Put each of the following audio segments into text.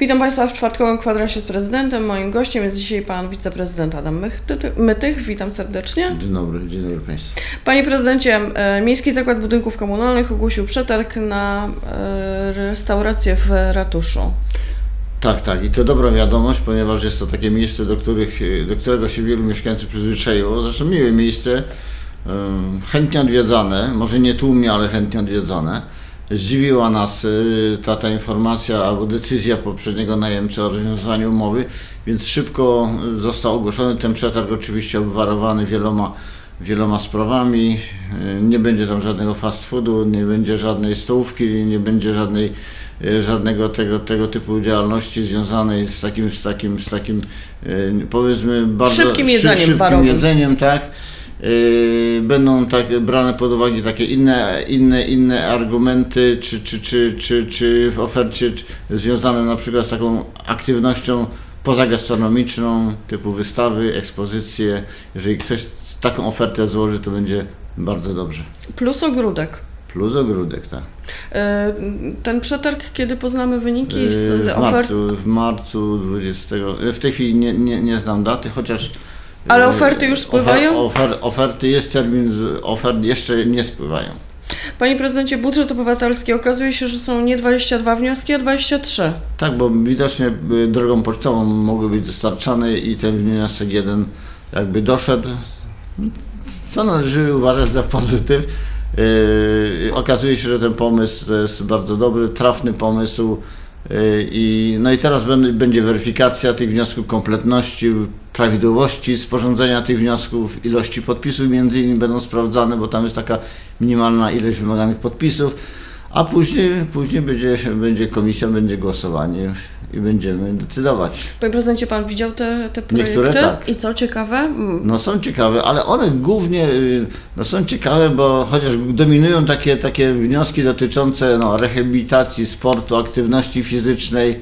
Witam Państwa w czwartkowym kwadransie z prezydentem. Moim gościem jest dzisiaj pan wiceprezydent Adam Mytych. Witam serdecznie. Dzień dobry, dzień dobry Państwu. Panie prezydencie, e, Miejski Zakład Budynków Komunalnych ogłosił przetarg na e, restaurację w ratuszu. Tak, tak. I to dobra wiadomość, ponieważ jest to takie miejsce, do, których, do którego się wielu mieszkańców przyzwyczaiło. Zresztą miłe miejsce, em, chętnie odwiedzane, może nie tłumnie, ale chętnie odwiedzane. Zdziwiła nas y, ta, ta informacja albo decyzja poprzedniego najemcy o rozwiązaniu umowy, więc szybko y, został ogłoszony ten przetarg, oczywiście obwarowany wieloma, wieloma sprawami. Y, Nie będzie tam żadnego fast foodu, nie będzie żadnej stołówki, nie będzie żadnej żadnego tego, tego typu działalności związanej z takim, z takim, z takim powiedzmy bardzo Szybkim jedzeniem szybkim barowym. jedzeniem, tak. E, Będą tak brane pod uwagę takie inne, inne, inne argumenty, czy, czy, czy, czy, czy w ofercie związane na przykład z taką aktywnością pozagastronomiczną, typu wystawy, ekspozycje. Jeżeli ktoś taką ofertę złoży, to będzie bardzo dobrze. Plus ogródek. Plus ogródek, tak. E, Ten przetarg, kiedy poznamy wyniki Yy, z W ofert? marcu, w marcu 20. W tej chwili nie, nie, nie znam daty, chociaż. Ale yy, oferty już spływają? Ofer, oferty jest termin, z ofert jeszcze nie spływają. Panie prezydencie, budżet obywatelski okazuje się, że są nie 22 wnioski, a 23. Tak, bo widocznie y, drogą pocztową mogły być dostarczane i ten wniosek jeden jakby doszedł, co należy uważać za pozytyw. Yy, okazuje się, że ten pomysł to jest bardzo dobry, trafny pomysł. Yy, I, no i teraz będzie weryfikacja tych wniosków, kompletności, prawidłowości sporządzenia tych wniosków, ilości podpisów między innymi będą sprawdzane, bo tam jest taka minimalna ilość wymaganych podpisów, a później, później będzie, będzie komisja, będzie głosowanie i będziemy decydować. Panie prezydencie, pan widział te, te projekty? Niektóre tak. I co ciekawe? Mm, No są ciekawe, ale one głównie y, no, są ciekawe, bo chociaż dominują takie, takie wnioski dotyczące no, rehabilitacji, sportu, aktywności fizycznej.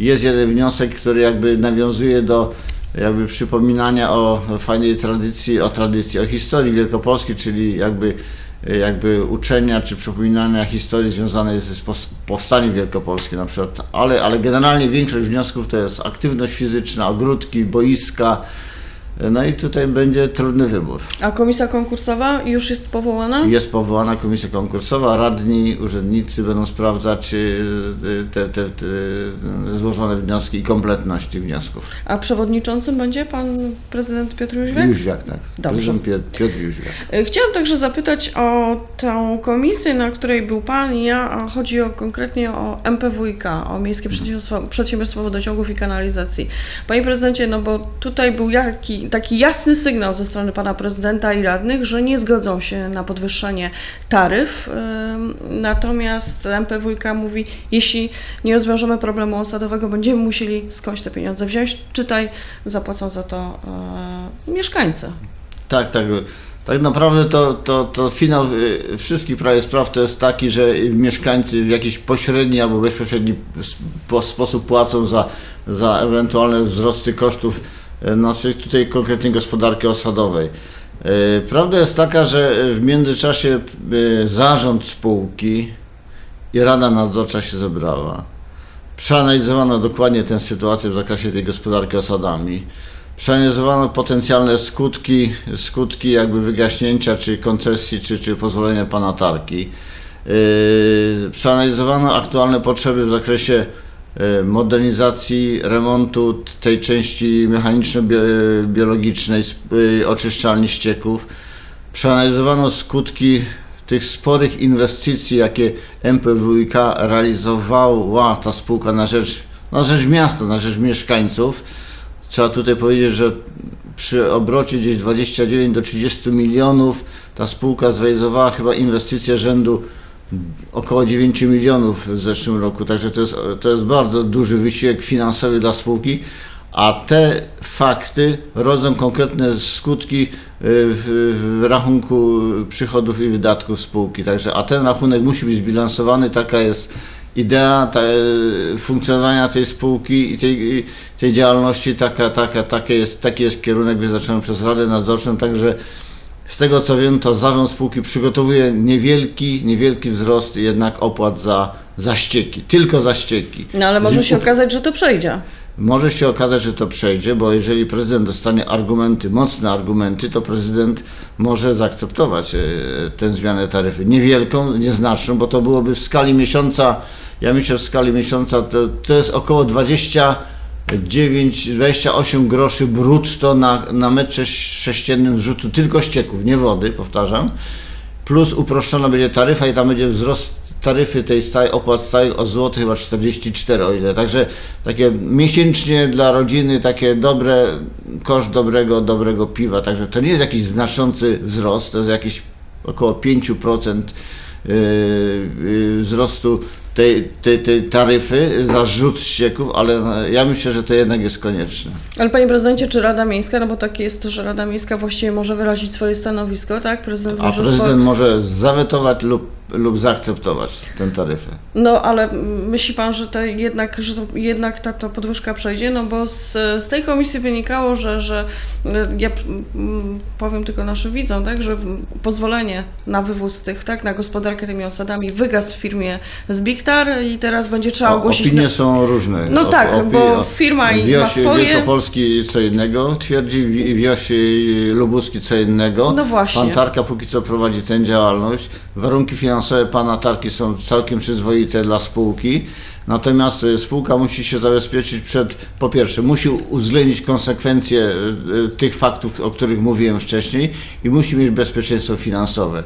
Jest jeden wniosek, który jakby nawiązuje do jakby przypominania o fajnej tradycji, o tradycji, o historii Wielkopolski, czyli jakby, jakby uczenia czy przypominania historii związanej z powstaniem wielkopolskim na przykład. Ale, ale generalnie większość wniosków to jest aktywność fizyczna, ogródki, boiska, no i tutaj będzie trudny wybór. A komisja konkursowa już jest powołana? Jest powołana komisja konkursowa, radni, urzędnicy będą sprawdzać czy te, te, te złożone wnioski i kompletność tych wniosków. A przewodniczącym będzie pan prezydent Piotr Jóźwiak? Jóźwiak, tak. Dobrze. Prezydent Piotr, Jóźwiak. Chciałam także zapytać o tę komisję, na której był Pan i ja. a Chodzi o, konkretnie o MPWiK, o Miejskie Przedsiębiorstwo, Przedsiębiorstwo Wodociągów i Kanalizacji. Panie Prezydencie, no bo tutaj był jaki, taki jasny sygnał ze strony Pana Prezydenta i radnych, że nie zgodzą się na podwyższenie taryf. Natomiast MPWiK mówi, jeśli nie rozwiążemy problemu osadowego, będziemy musieli skądś te pieniądze wziąć. Czytaj, zapłacą za to e, mieszkańcy. Tak, tak. Tak naprawdę to, to, to finał y, wszystkich prawie spraw to jest taki, że mieszkańcy w jakiś pośredni albo bezpośredni sp- sposób płacą za, za ewentualne wzrosty kosztów no, czyli tutaj konkretnie gospodarki osadowej. Y, Prawda jest taka, że w międzyczasie y, zarząd spółki i Rada Nadzorcza się zebrała. Przeanalizowano dokładnie tę sytuację w zakresie tej gospodarki osadami. Przeanalizowano potencjalne skutki, skutki jakby wygaśnięcia czy koncesji, czy, czy pozwolenia pana Tarki. Przeanalizowano aktualne potrzeby w zakresie modernizacji, remontu tej części mechaniczno-biologicznej yy, oczyszczalni ścieków. Przeanalizowano skutki tych sporych inwestycji, jakie MPWiK realizowała ta spółka na rzecz, na rzecz miasta, na rzecz mieszkańców. Trzeba tutaj powiedzieć, że przy obrocie gdzieś 29 do 30 milionów ta spółka zrealizowała chyba inwestycje rzędu około 9 milionów w zeszłym roku, także to jest, to jest bardzo duży wysiłek finansowy dla spółki, a te fakty rodzą konkretne skutki y, w, w rachunku przychodów i wydatków spółki, także a ten rachunek musi być zbilansowany, taka jest idea ta, e, funkcjonowania tej spółki i tej, tej działalności, taka, taka, takie jest, taki jest kierunek wyznaczony przez Radę Nadzorczą, także z tego co wiem, to zarząd spółki przygotowuje niewielki, niewielki wzrost jednak opłat za, za ścieki, tylko za ścieki. No ale może się okazać, że to przejdzie. Może się okazać, że to przejdzie, bo jeżeli prezydent dostanie argumenty, mocne argumenty, to prezydent może zaakceptować e, tę zmianę taryfy. Niewielką, nieznaczną, bo to byłoby w skali miesiąca, ja myślę w skali miesiąca, to, to jest około 29-28 groszy brutto na, na metr sześ- sześciennym zrzutu tylko ścieków, nie wody, powtarzam. Plus uproszczona będzie taryfa i tam będzie wzrost taryfy tej stałej, opłat stałych o złoty chyba 44 o ile. Także takie miesięcznie dla rodziny takie dobre, koszt dobrego, dobrego piwa. Także to nie jest jakiś znaczący wzrost, to jest jakiś około 5% yy, yy, wzrostu tej, tej, tej taryfy za zrzut ścieków, ale no, ja myślę, że to jednak jest konieczne. Ale panie prezydencie, czy Rada Miejska, no bo tak jest, że Rada Miejska właściwie może wyrazić swoje stanowisko, tak? Prezydent A może prezydent swoje... może zawetować lub, lub zaakceptować tę taryfę. No ale myśli pan, że to jednak, że to jednak ta, ta podwyżka przejdzie? No bo z, z tej komisji wynikało, że, że ja mm, powiem tylko naszym widzom, tak, że pozwolenie na wywóz tych, tak, na gospodarkę tymi osadami wygasł w firmie Zbigtar i teraz będzie trzeba O, ogłosić... Opinie są różne. No tak, bo firma i ma swoje- Wielkopolski co innego twierdzi, Wi- Wioś Lubuski co innego. No właśnie. Pan Tarka póki co prowadzi tę działalność. Warunki finansowe pana Tarki są całkiem przyzwoite dla spółki. Natomiast y, spółka musi się zabezpieczyć przed, po pierwsze, musi uwzględnić konsekwencje y, y, tych faktów, o których mówiłem wcześniej i musi mieć bezpieczeństwo finansowe.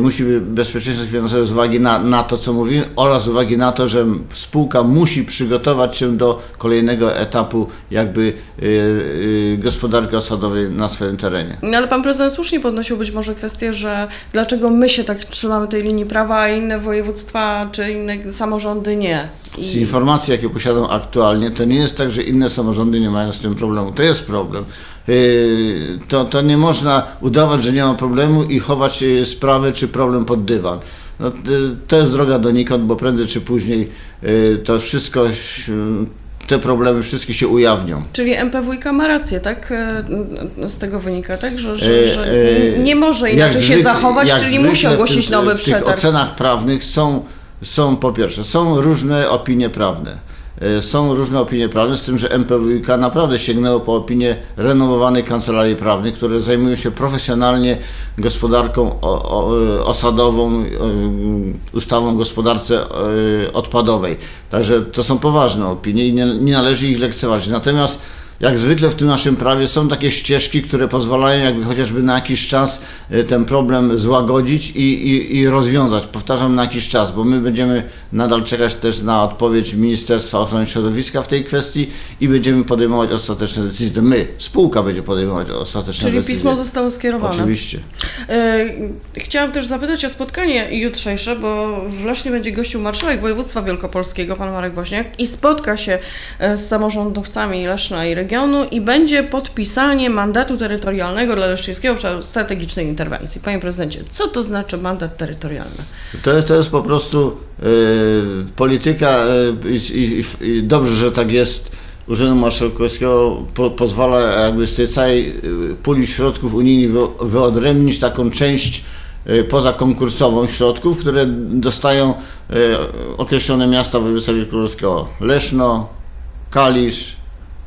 Musi mieć bezpieczeństwo finansowe z uwagi na, na to, co mówiłem oraz z uwagi na to, że spółka musi przygotować się do kolejnego etapu jakby gospodarki osadowej na swoim terenie. No ale pan prezydent słusznie podnosił być może kwestię, że dlaczego my się tak trzymamy tej linii prawa, a inne województwa czy inne samorządy nie. Z informacji, jakie posiadam aktualnie, to nie jest tak, że inne samorządy nie mają z tym problemu. To jest problem. Yy, To, to nie można udawać, że nie ma problemu i chować yy, sprawę czy problem pod dywan. No, t- to jest droga donikąd, bo prędzej czy później to wszystko, te problemy wszystkie się ujawnią. Czyli MPWiK ma rację, tak? Z tego wynika, tak? Że, że, że nie może inaczej się zachować, czyli musi ogłosić nowy W tych przetarg. ocenach prawnych są, są po pierwsze, są różne opinie prawne. E, Są różne opinie prawne, z tym, że MPWiK naprawdę sięgnęło po opinie renomowanej kancelarii prawnej, które zajmują się profesjonalnie gospodarką o, osadową, e, ustawą o gospodarce e, odpadowej. Także to są poważne opinie i nie należy ich lekceważyć. Natomiast jak zwykle w tym naszym prawie są takie ścieżki, które pozwalają jakby chociażby na jakiś czas e, ten problem złagodzić i, i, i rozwiązać. Powtarzam na jakiś czas, bo my będziemy nadal czekać też na odpowiedź Ministerstwa Ochrony Środowiska w tej kwestii i będziemy podejmować ostateczne decyzje. My, spółka będzie podejmować ostateczne Czyli decyzje. pismo zostało skierowane. Oczywiście. E, Chciałam też zapytać o spotkanie jutrzejsze, bo w Lesznie będzie gościł marszałek województwa wielkopolskiego, pan Marek Woźniak, i spotka się e, z samorządowcami Leszna i regionu i będzie podpisanie mandatu terytorialnego dla Leszczyńskiego Obszaru Strategicznej Interwencji. Panie prezydencie, co to znaczy mandat terytorialny? To jest, to jest po prostu e, polityka e, i, i, i dobrze, że tak jest. Urzędu Marszałkowskiego po, pozwala jakby z tej całej e, puli środków unijnych wy, wyodrębnić taką część e, pozakonkursową środków, które dostają określone miasta województwa wielkopolskiego. Leszno, Kalisz,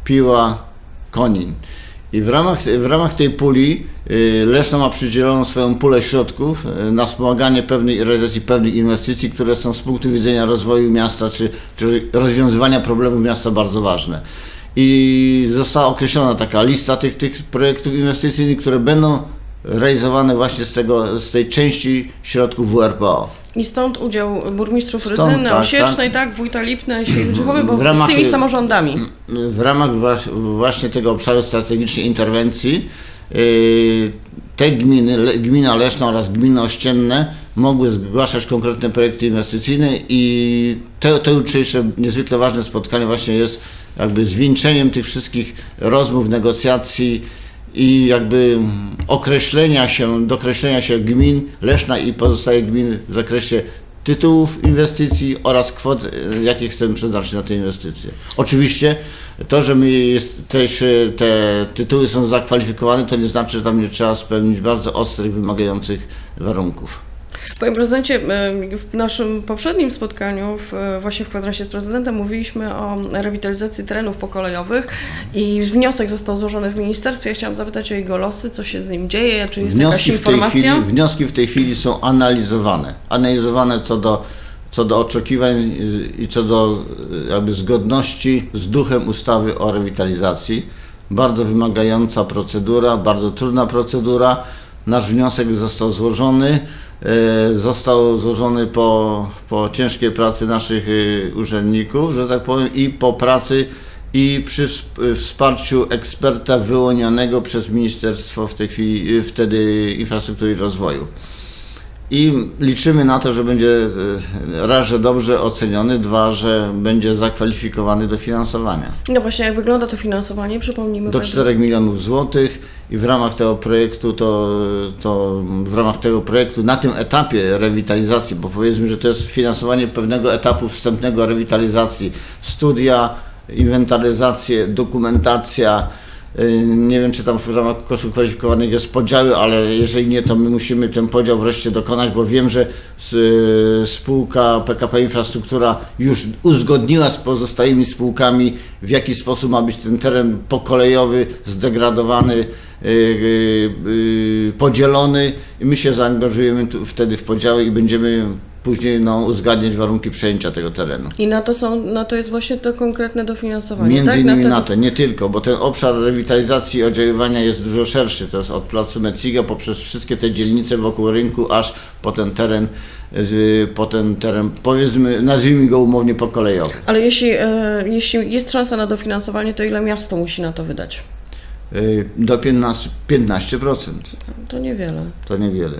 Piła, Konin. I w ramach, w ramach tej puli y, Leszno ma przydzieloną swoją pulę środków y, na wspomaganie pewnej realizacji pewnych inwestycji, które są z punktu widzenia rozwoju miasta czy, czy rozwiązywania problemów miasta bardzo ważne. I została określona taka lista tych, tych projektów inwestycyjnych, które będą realizowane właśnie z, tego, z tej części środków WRPO. I stąd udział burmistrzów Stąd, Rydzyny, tak, Osiecznej, tak, Wójta Lipna i Święciczowy, bo ramach- z tymi samorządami. w ramach właśnie tego obszaru strategicznej interwencji yy, te gminy, gmina Leszna oraz gminy ościenne mogły zgłaszać konkretne projekty inwestycyjne i to, to jutrzejsze niezwykle ważne spotkanie właśnie jest jakby zwieńczeniem tych wszystkich rozmów, negocjacji i jakby określenia się, dokreślenia się gmin Leszna i pozostałych gmin w zakresie tytułów inwestycji oraz kwot, e, jakie chcemy przeznaczyć na te inwestycje. Oczywiście to, że my jest, też e, te tytuły są zakwalifikowane, to nie znaczy, że tam nie trzeba spełnić bardzo ostrych, wymagających warunków. Panie prezydencie, y, w naszym poprzednim spotkaniu, w, właśnie w kwadrasie z prezydentem, mówiliśmy o rewitalizacji terenów pokolejowych i wniosek został złożony w ministerstwie. Ja chciałam zapytać o jego losy, co się z nim dzieje, czy jest jakaś Wnioski tej informacja? chwili, wnioski w tej chwili są analizowane. Analizowane co do, co do oczekiwań i co do e, jakby zgodności z duchem ustawy o rewitalizacji. Bardzo wymagająca procedura, bardzo trudna procedura. Nasz wniosek został złożony. E, Został złożony po, po ciężkiej pracy naszych e, urzędników, że tak powiem, i po pracy i przy sp- wsparciu eksperta wyłonionego przez Ministerstwo w tej chwili, y, wtedy Infrastruktury i Rozwoju. I liczymy na to, że będzie raz, że dobrze oceniony, dwa, że będzie zakwalifikowany do finansowania. No właśnie, jak wygląda to finansowanie? Przypomnijmy. Do panie 4 milionów złotych i w ramach tego projektu, to, to w ramach tego projektu na tym etapie rewitalizacji, bo powiedzmy, że to jest finansowanie pewnego etapu wstępnego rewitalizacji, studia, inwentaryzacje, dokumentacja, nie wiem, czy tam w ramach kosztów kwalifikowanych jest podziały, ale jeżeli nie, to my musimy ten podział wreszcie dokonać, bo wiem, że y, spółka PKP Infrastruktura już uzgodniła z pozostałymi spółkami, w jaki sposób ma być ten teren pokolejowy, zdegradowany, y, y, y, podzielony. I my się zaangażujemy wtedy w podziały i będziemy później no, uzgadniać warunki przejęcia tego terenu. I na to, są, na to jest właśnie to konkretne dofinansowanie, Między tak? innymi te- na to, nie tylko, bo ten obszar rewitalizacji i oddziaływania jest dużo szerszy. To jest od placu Meciga poprzez wszystkie te dzielnice wokół rynku, aż po ten teren, po ten teren, powiedzmy, nazwijmy go umownie pokolejowy. Ale jeśli, e, jeśli jest szansa na dofinansowanie, to ile miasto musi na to wydać? Y, Do 15%, 15%. To niewiele. To niewiele.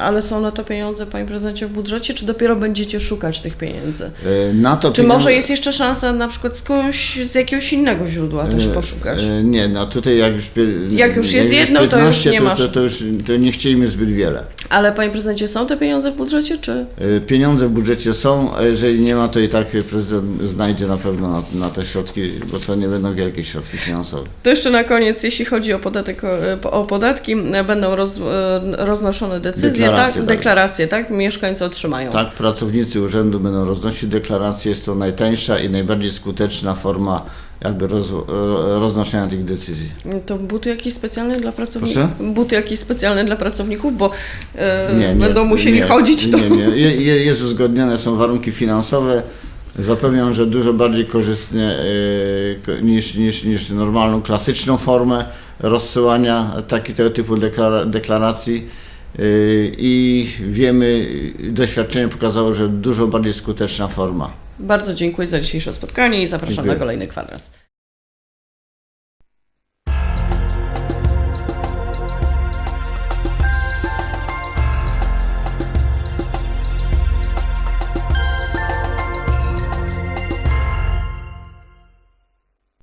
Ale są na to pieniądze, panie prezydencie, w budżecie, czy dopiero będziecie szukać tych pieniędzy? Y, Na to Czy pieniądze- może jest jeszcze szansa na przykład skądś, z jakiegoś innego źródła też E, poszukać? Nie, no tutaj jak już, Jak już jest jedno, to już 15, nie to, masz. to, to już to nie chcieliśmy zbyt wiele. Ale panie prezydencie, są te pieniądze w budżecie, czy? Pieniądze w budżecie są, a jeżeli nie ma, to i tak prezydent znajdzie na pewno na, na te środki, bo to nie będą wielkie środki finansowe. To jeszcze na koniec, jeśli chodzi o, podatek, o, o podatki, e, będą roz, e, roznoszone decyzje, Deklaracje, tak? tak. Deklaracje, tak? Mieszkańcy otrzymają. Tak, pracownicy urzędu będą roznosić deklaracje, jest to najtańsza i najbardziej skuteczna forma jakby roz, ro- roznoszenia tych decyzji. To buty jakieś specjalne dla pracowników? Buty jakieś specjalne dla pracowników, bo e, Nie, nie, będą musieli nie, chodzić, to Nie, nie, Je- je- jest uzgodnione, są warunki finansowe. Zapewniam, że dużo bardziej korzystnie e, niż, niż, niż normalną, klasyczną formę rozsyłania taki, tego typu deklara, deklaracji. E, I wiemy, doświadczenie pokazało, że dużo bardziej skuteczna forma. Bardzo dziękuję za dzisiejsze spotkanie i zapraszam Dziękuję. na kolejny kwadras.